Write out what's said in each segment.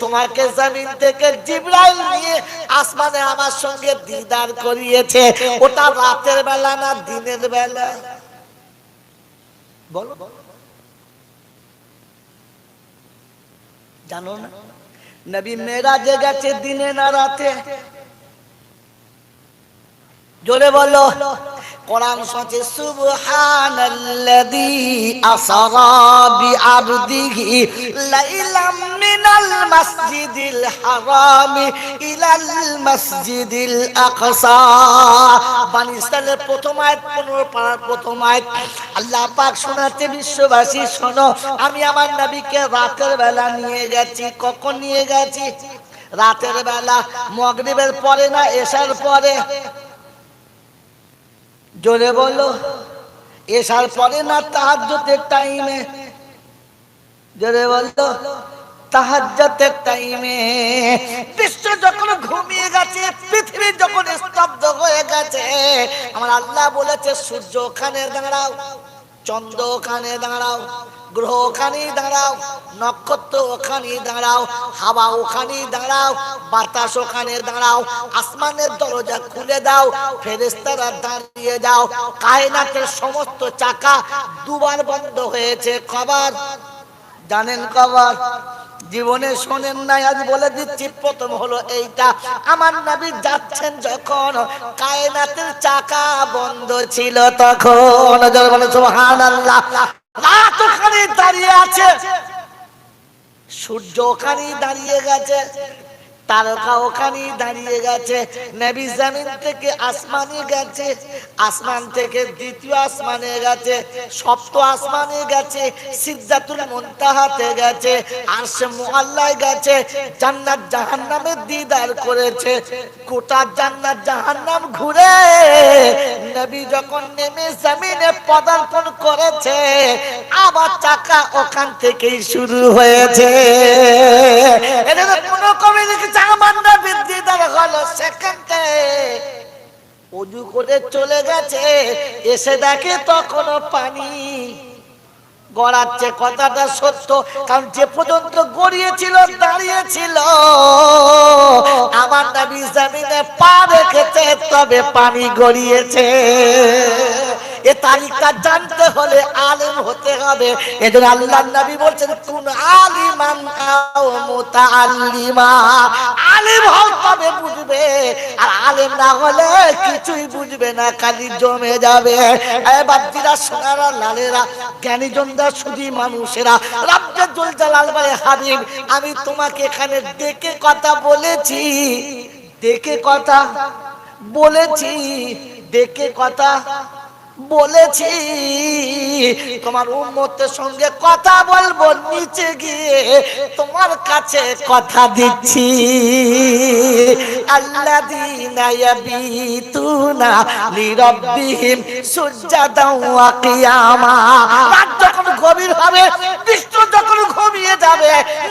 তোমাকে থেকে জিব্রাইল নিয়ে আসমানে আমার সঙ্গে দিদার করিয়েছে। ওটা রাতের বেলা না দিনের বেলা? বলো। জানো না? নবী মেরাজে গেছে দিনে না রাতে। জোরে বলো। কোরআন সচে সুবহানাল্লাযী আসরা বিআবদিহি লাইলাম মিনাল মাসজিদিল হারাম ইলাল মাসজিদিল আকসা। বানি ইসরাইলের প্রথম আয়াত 15 পারার প্রথম আয়াত। আল্লাহ পাক বিশ্ববাসী, শোনো, আমি আমার নবীকে রাতের বেলা নিয়ে গেছি। কখন নিয়ে গেছি? রাতের বেলা, মগরিবের পরে না এশার পরে? জোরে বলো, এসার পরে না তাহাজ্জুদের টাইমে জোরে বলো, তাহাজ্জুদের টাইমে বিশ্ব যখন ঘুমিয়ে গেছে, পৃথিবী যখন স্তব্ধ হয়ে গেছে, আমার আল্লাহ বলেছে, সূর্য ওখানে দাঁড়াও, চন্দ্র ওখানে দাঁড়াও। গ্রহ ওখানে দাঁড়াও, নক্ষত্র ওখানে দাঁড়াও, হাওয়া ওখানে দাঁড়াও, বাতাস ওখানে দাঁড়াও, আসমানের দরজা খুলে দাও ফেরেস্তারা দাঁড়িয়ে যাও, কায়নাতের সমস্ত চাকা দুবার বন্ধ হয়েছে, কবার? জানেন কবার? জীবনে শোনেন নাই, আজ বলে দিচ্ছি, প্রথম হলো এইটা। আমার নাবি যাচ্ছেন যখন, কায়নাতের চাকা বন্ধ ছিল তখন। ওখানে দাঁড়িয়ে আছে। সূর্য ওখানেই দাঁড়িয়ে গেছে, তারকা ওখানেই দাঁড়িয়ে গেছে, নবী জমিন থেকে আসমানে গেছে, আসমান থেকে দ্বিতীয় আসমানে গেছে, সপ্ত আসমানে গেছে, সিদ্ধাতুল মুনতাহাতে গেছে আর সে মুআল্লায় গেছে, জান্নাত জাহান্নামের দিদার করেছে, গোটা জান্নাত জাহান্নাম ঘুরে নবী যখন নেমে জমিনে পদার্পণ করেছে, আবার চাকা ওখান থেকেই শুরু হয়েছে। কোনো কবি লিখেছে আমার নবীর দিদার হলো সেকেন্ডে। অজু করে চলে গেছে, এসে দেখে তখনও পানি গড়াচ্ছে, কথাটা সত্য। কারণ যে পর্যন্ত গড়িয়েছিল, দাঁড়িয়েছিল। আমার দাবি জামিনে পা রেখেছে, তবে পানি গড়িয়েছে। এ তারিখটা জানতে হলে আলেম হতে হবে। এজন্য আল্লাহ নবী বলছেন, কোন আলিমান মুতাআল্লিমা। আলেম হও তবে বুঝবে, আর আলেম না হলে কিছুই বুঝবে না, খালি জমে যাবে। এ বাদ্দিরা সোনারা, লালেরা জ্ঞানী জনরা শুধু মানুষেরা, রাব্বে জুল জালাল বলে, হাবিব, আমি তোমাকে এখানে ডেকে কথা বলেছি, ডেকে কথা বলেছি, ডেকে কথা বলেছি, তোমার উন্মতের সঙ্গে কথা বলব, নিচে গিয়ে তোমার কাছে কথা দিচ্ছি। আল্লাযীনা ইয়াবিতুনা লিরাব্বিহিম সুজদাও ওয়া কিয়ামা। রাত যখন গভীর হবে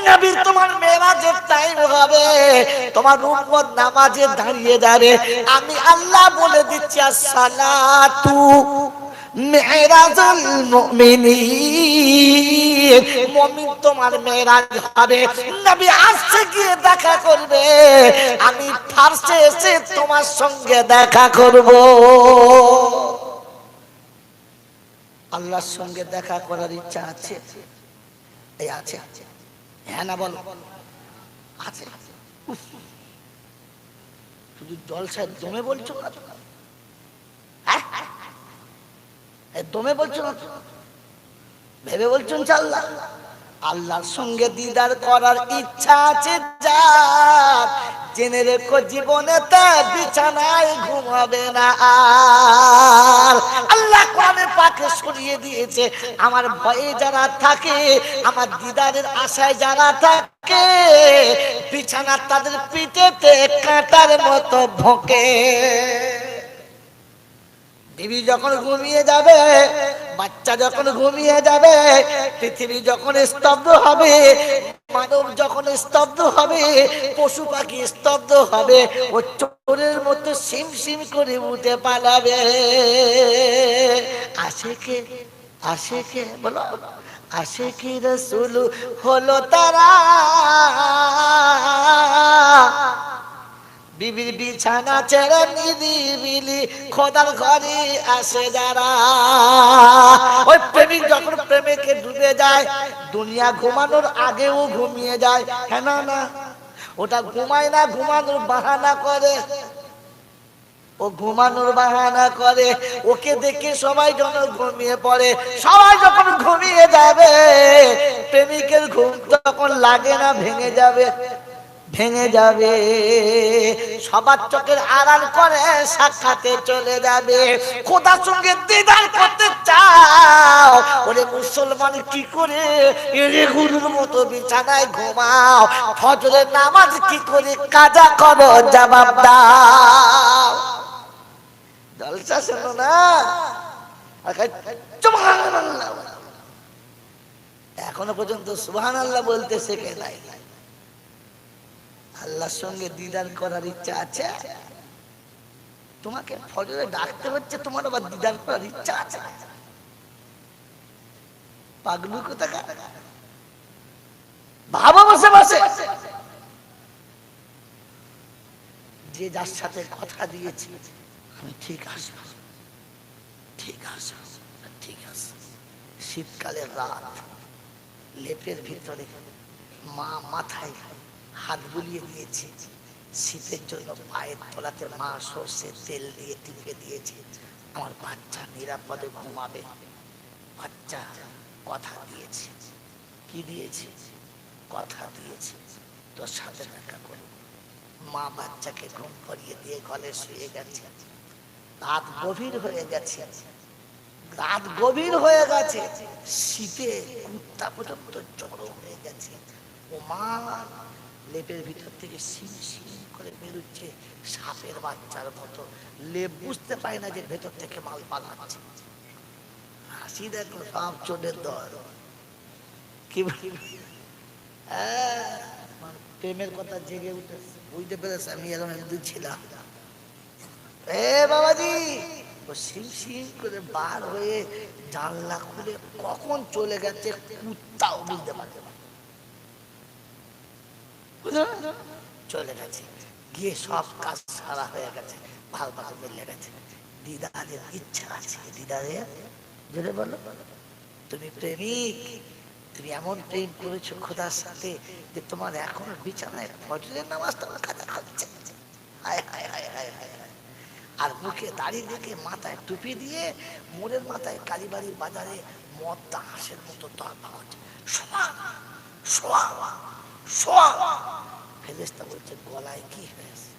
নবীর তোমার মেরাজের টাইম হবে। তোমার নামাজে দাঁড়িয়ে আমি আল্লাহ বলে দিচ্ছি মেরাজুল তোমার মেরাজ হবে। নবী আসছে গিয়ে দেখা করবে। আমি ফার্স্টে এসে তোমার সঙ্গে দেখা করব। আল্লাহর সঙ্গে দেখা করার ইচ্ছা আছে? এই আছে। হ্যাঁ দমে বলছো না? হ্যাঁ? দমে বলছো ভেবে বলছেন চাল্লা আল্লাহর সঙ্গে দিদার করার ইচ্ছা আছে যার। জেনে রেখো জীবনে তা বিছানায় ঘুমাবে না। আর আল্লাহ কোরআনে পাকে সরিয়ে দিয়েছে, আমার ভয়ে যারা থাকে, আমার দিদারের আশায় যারা থাকে, বিছানা তাদের পিঠেতে কাঁটার মতো ভোঁকে বিবি যখন ঘুমিয়ে যাবে, বাচ্চা যখন ঘুমিয়ে যাবে, পৃথিবী যখন স্তব্ধ হবে, মানব যখন স্তব্ধ হবে, পশু পাখি স্তব্ধ হবে, ও চোরের মতো সিম সিম করে উঠে পালাবে। আসে কে আসে কে বলো আসে কি রসুল হলো তারা। বিবির বিছানা ছেড়ে নিদিবিলি খোদার ঘরে আসে যারা। ওই প্রেমিক যখন প্রেমিকে ডুবে যায়, দুনিয়া ঘুমানোর আগেও ঘুমিয়ে যায় হ্যাঁ না না? ওটা ঘুমায় না, ঘুমানোর বাহানা করে। ও ঘুমানোর বাহানা করে। ওকে দেখে সবাই যখন ঘুমিয়ে পড়ে। সবাই যখন ঘুমিয়ে যাবে, প্রেমিকের ঘুম তখন লাগে না, ভেঙে যাবে। ভেঙে যাবে। সবার চোখের আড়াল করে সাক্ষাতে চলে যাবে। খোদার সঙ্গে দিদার করতে চাও। ওরে মুসলমান, কি করে এরে গুরুর মতো বিছানায় ঘুমাও? ফজরের নামাজ কি করে কাজা করো? জবাব দাও। জলসা শোনো না। এখনও পর্যন্ত সুবহান আল্লাহ বলতে শেখে নাই? আল্লাহর সঙ্গে দিদার করার ইচ্ছা আছে? তোমাকে ফজরে ডাকতে হচ্ছে, তোমার আবার দিদার করার ইচ্ছা আছে? পাগলু কোথাকার? ভাবা বসে বসে। যে যার সাথে কথা দিয়েছি, আমি ঠিক আসব। ঠিক আসব, ঠিক আছে শীতকালের রাত, লেপের ভিতরে মা মাথায় হাত বুলিয়ে দিয়েছে। শীতের জন্য পায়ের তলাতে মা সর্ষের তেল দিয়ে টিপে দিয়েছে। আমার বাচ্চা নিরাপদে ঘুমাবে। বাচ্চা কথা দিয়েছে। কি দিয়েছে? কথা দিয়েছে। তোর সাথে দেখা করব মা বাচ্চাকে ঘুম করিয়ে দিয়ে ঘরে শুয়ে গেছে। রাত গভীর হয়ে গেছে। রাত গভীর হয়ে গেছে। শীতে কুত্তা পর্যন্ত জড়ো হয়ে গেছে। ও মা লেপের ভিতর থেকে সিম সিম করে বেরোচ্ছে সাপের বাচ্চার মতো। লেপ বুঝতে পারে না যে ভেতর থেকে মাল পালাচ্ছে। হাসি দেখো সব চোরের দর কি? হ্যাঁ, প্রেমের কথা জেগে উঠেছে বুঝতে পেরেছে আমি এরকম একদিন ছিলাম। এ বাবাজি! ও সিম করে বার হয়ে জানলা খুলে কখন চলে গেছে কুত্তাও বুঝতে পারছে না না? চলে গেছে। গিয়ে সব কাজ সারা হয়ে গেছে। ভালো ভালো মিলে গেছে। দিদারের ইচ্ছা আছে দিদারের যদি বলো। তুমি প্রেমিক। তুমি এমন প্রেম করেছ খোদার সাথে যে তোমার এখন বিছানায় ফজরের নামাজ তোমার কাছে হচ্ছে হায় হায় হায় হায় হায়। আর মুখে দাড়ি রেখে মাথায় টুপি দিয়ে মোড়ের মাথায় কালীবাড়ি বাজারে মদটা হাঁসের মতো দরবা হচ্ছে শোয়া শোয়া ফেরেস্তা বলছে, গলায় কি হয়েছে?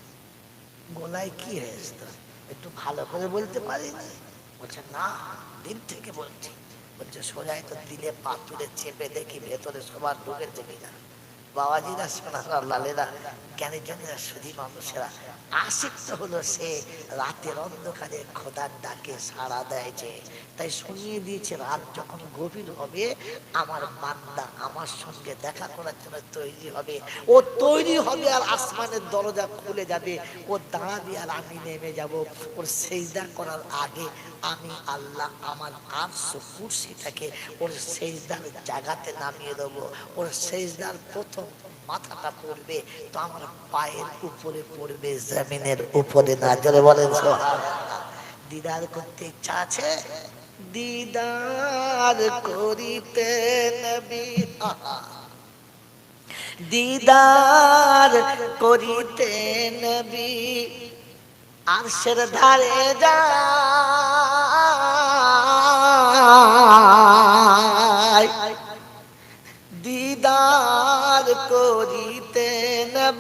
গলায় কি হয়েছে তোর? একটু ভালো করে বলতে পারিনি? বলছে, না, দিন থেকে বলছি। বলছে সোজাই তো দিলে পাথরে চেপে দেখি ভেতরে সবার ঢুকেছে কিনা? বাবাজিরা, সোনারা, লালেরা, জ্ঞানী জনেরা সুধী মানুষেরা আসিক্ত হলো সে রাতের অন্ধকারে খোদার ডাকে সাড়া দেয় যে, তাই শুনিয়ে দিয়েছে রাত যখন গভীর হবে, আমার বান্দা আমার সঙ্গে দেখা করার জন্য তৈরি হবে। ও তৈরি হবে আর আসমানের দরজা খুলে যাবে। ও দাঁড়াবে আর আমি নেমে যাব। ওর সেইদা করার আগে আমি আল্লাহ আমার আর্শ কুর্সিটাকে ওর সেইদার জায়গাতে নামিয়ে দেবো। ওর সেইদার প্রথম মাথাটা পড়বে, তো আমার পায়ের উপরে পড়বে, জমিনের উপরে না। জলে বলেন দিদার করতে ইচ্ছা আছে? দিদার করিতে। দিদার করিতে নবী। আরশের ধারে যায়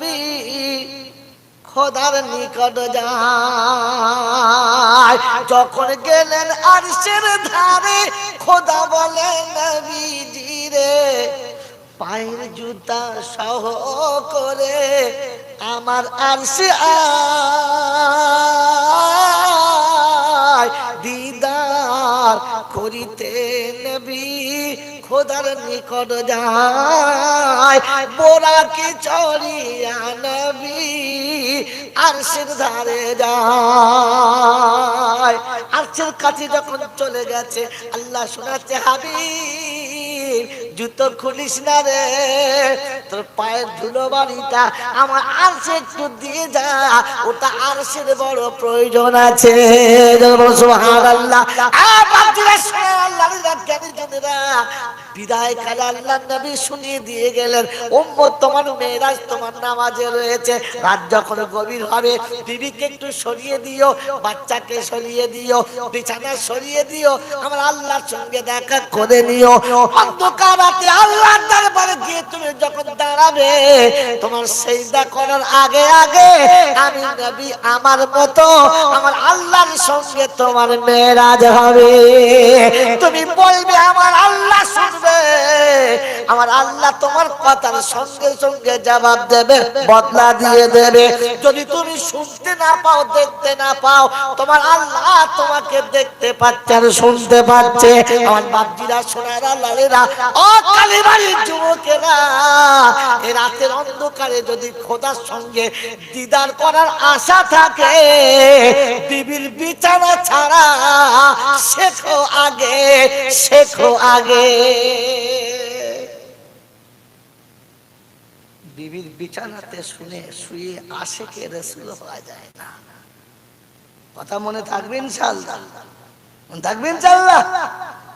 নবী, খোদার নিকট যায়। যখন গেলেন আরশের ধারে, খোদা বলে, নবীজি রে, পায়ের জুতা সহ করে আমার আরশে আয়। দিদার করিতে খোদার নিকট যায়। বোরাকে চড়িয়া নবী আরশের ধারে যায়। আরশের কাছে যখন চলে গেছে, আল্লাহ শোনাচ্ছে, হাবিব, জুতো খুলিস না রে। তোর পায়ের ধুলো বাড়িটা আমার আর সে একটু দিয়ে যা। ওটা আর সে বড় প্রয়োজন আছে। সুবহানাল্লাহ। আ বাপজিরা আল্লাহর জ্ঞানী জনেরা বিদায় কালে আল্লাহ নবী শুনিয়ে দিয়ে গেলেন, উম্মত, তোমার মেয়েরাজ তোমার নামাজে রয়েছে। রাত যখন গভীর হবে, বিবিকে একটু সরিয়ে দিও, বাচ্চাকে সরিয়ে দিও বিছানা সরিয়ে দিও, আমার আল্লাহর সঙ্গে দেখা করে নিও। অন্ধকার রাতে আল্লাহর দরবারে গিয়ে তুমি যখন দাঁড়াবে, তোমার সেইদা করার আগে আগে আমি নবী আমার মতো আমার আল্লাহর সঙ্গে তোমার মেয়েরাজ হবে। তুমি বলবে, আমার আল্লাহ শুনবে আমার আল্লাহ তোমার কথার সঙ্গে সঙ্গে জবাব দেবে, বদলা দিয়ে দেবে। যদি তুমি শুনতে না পাও, দেখতে না পাও, তোমার আল্লাহ তোমাকে দেখতে পাচ্ছে আর শুনতে পাচ্ছে। আমার বাপজিরা, সোনারা, লালেরা ও কালীবাড়ির যুবকেরা, এ রাতের অন্ধকারে যদি খোদার সঙ্গে দিদার করার আশা থাকে বিবির বিছানা ছাড়া শেখো আগে শেখো আগে। বিবির বিছানাতে শুনে শুয়ে আসে কে রসুল হওয়া যায় না। কথা মনে থাকবে ইনশাআল্লাহ? মনে থাকবে ইনশাআল্লাহ?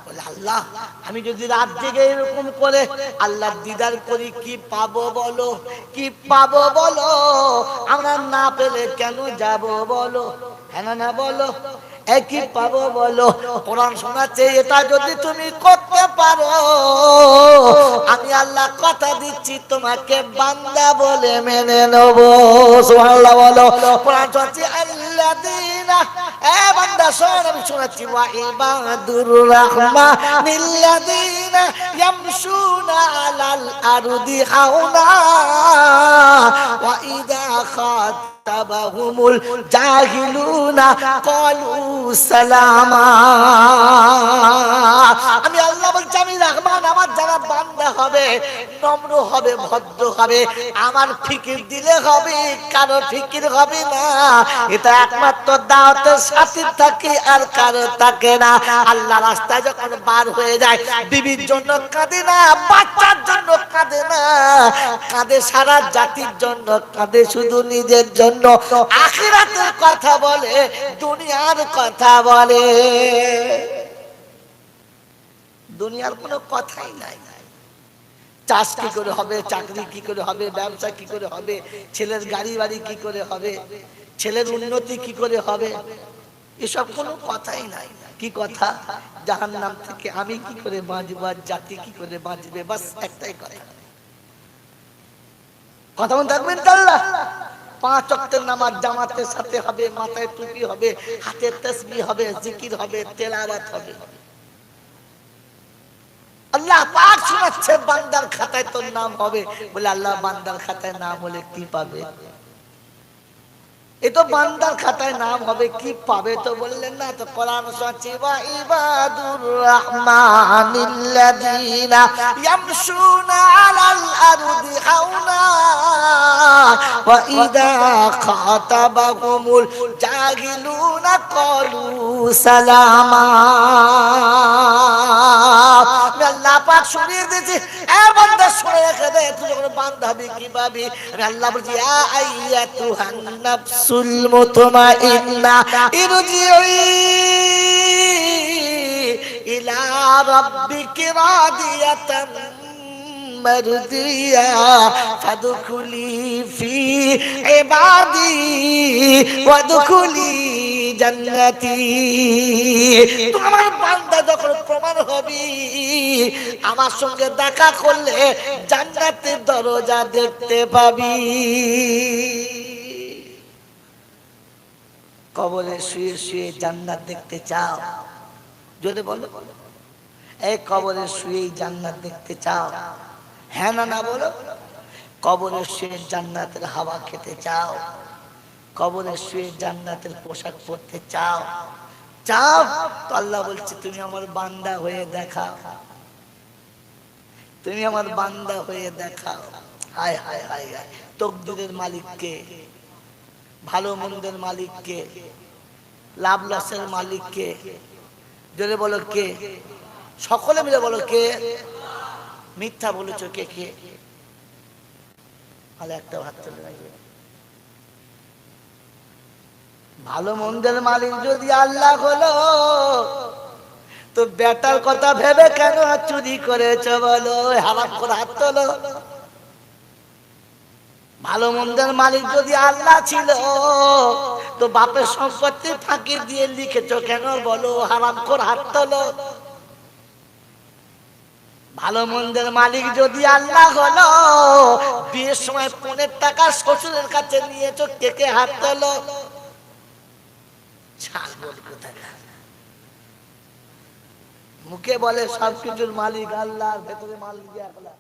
বলে, আল্লাহ, আমি যদি রাত জেগে এরকম করে আল্লাহ দিদার করি, কি পাবো বলো? কি পাবো বলো? আমরা না পেলে কেন যাব বলো? হ্যাঁ না বলো? একই পাবো বলো? কোরআন শোনাচ্ছে, এটা যদি তুমি করতে পারো, আমি আল্লাহ কথা দিচ্ছি, তোমাকে বান্দা বলে মেনে নেব। সুবহানাল্লাহ বলো। কোরআন শোনাচ্ছে, আল্লাযীনা, এ বান্দা, শোন, আমি শোনাচ্ছি, ওয়া ইবাদুর রাহমানিল্লাযীনা ইয়ামশুনা আলাল আরদি হাওনা ওয়া ইযা খাত তাবাহুমুল জাহিলুনা কলু সালামা আমি আল্লাহ বলছি, আমি রহমান, আমার যারা বান্দা হবে, নম্র হবে, ভদ্র হবে, আমার ফিকির দিলে হবে, কারও ফিকির হবে না। এটা একমাত্র দাওয়াতের সাথে থাকে আর কারও থাকে না। আল্লাহ রাস্তায় যখন বার হয়ে যায়, বিবির জন্য কাঁদে না, বাচ্চার জন্য কাঁদে না। কাঁদে সারা জাতির জন্য, কাঁদে শুধু নিজের জন্য। আখিরাতের কথা বলে, দুনিয়ার কথা বলে। দুনিয়ার কোনো কথাই নাই। চাষ কি করে হবে, চাকরি কি করে হবে, ব্যবসা কি করে হবে, ছেলের গাড়ি বাড়ি কি করে হবে, ছেলের উন্নতি কি করে হবে, এসব কোনো কথাই নাই। কি কথা? জাহান নাম থেকে আমি কি করে বাঁচবো আর জাতি কি করে বাঁচবে? বাস একটাই কথা। কথা মনে থাকবেন তো আল্লাহ? পাঁচ অক্টের নামাজ জামাতের সাথে হবে, মাথায় টুপি হবে, হাতে তসবি হবে, জিকির হবে, তেলাওয়াত হবে। আল্লাহ পাক শোনাচ্ছে, বান্দার খাতায় তোর নাম হবে। বলে, আল্লাহ, বান্দার খাতায় নাম হলে কি পাবে? এ তো বান্দার খাতায় নাম হবে, কি পাবে তো বললেন না, তো কোরআন ওয়া ইবাদুর রাহমানিল্লাযীনা ইয়ামশুনা আলাল আরদি হাওনা ওয়া ইযা খাতাবাহুমুল ক্বালু সালামা। আল্লাহ পাক শুনিয়ে দিয়েছি, এ বান্দা শুনে রেখে দে, তুই যখন বান্দা হবি, কি পাবি? আল্লাহ বলছি, ইয়া আইয়াতুহান নাফসুল মুতমাইন্না ইরজিই ইলা রাব্বিকি রাদিয়াতান مرضية فادخلي في عبادي وادخلي জান্নাতি তোমার বান্দা যখন প্রমাণ হবি আমার সঙ্গে দেখা করলে জান্নাতের দরজা দেখতে পাবি কবরে শুয়ে শুয়ে জান্নাত দেখতে চাও। যদি বলো। এই কবরে শুয়ে জান্নাত দেখতে চাও। হ্যাঁ না না বলো। কবরে শুয়ে জান্নাতের হাওয়া খেতে চাও। কবরে শুয়ে জান্নাতের পোশাক পরতে চাও। চাও তো আল্লাহ বলছে, তুমি আমার বান্দা হয়ে দেখাও। তুমি আমার বান্দা হয়ে দেখাও। হায় হায় হায় হায়। তকদিরের মালিককে ভালো মন্দের মালিককে, লাভ লসের মালিককে, জোরে বলো কে? সকলে মিলে বলো কে? মিথ্যা বলেছ কে কে? তাহলে একটা হাত তুলে রাখবে ভালো মন্দের মালিক যদি আল্লাহ হলো, তো বেটার কথা ভেবে কেন চুরি করেছ বলো? হারাম করে হাত তোলো। ভালো মন্দের মালিক যদি আল্লাহ ছিল, তো বাপের সম্পত্তি ফাঁকি দিয়ে লিখেছো কেন বলো? হারাম করে হাত তোলো। ভালো মন্দের মালিক যদি আল্লাহ হলো, বিয়ের সময় পনেরো টাকা শ্বশুরের কাছে নিয়েছো, কে কে হাত তোলো? মুখে বলে সবকিছুর মালিক আল্লাহ ভেতরে মালিক একলা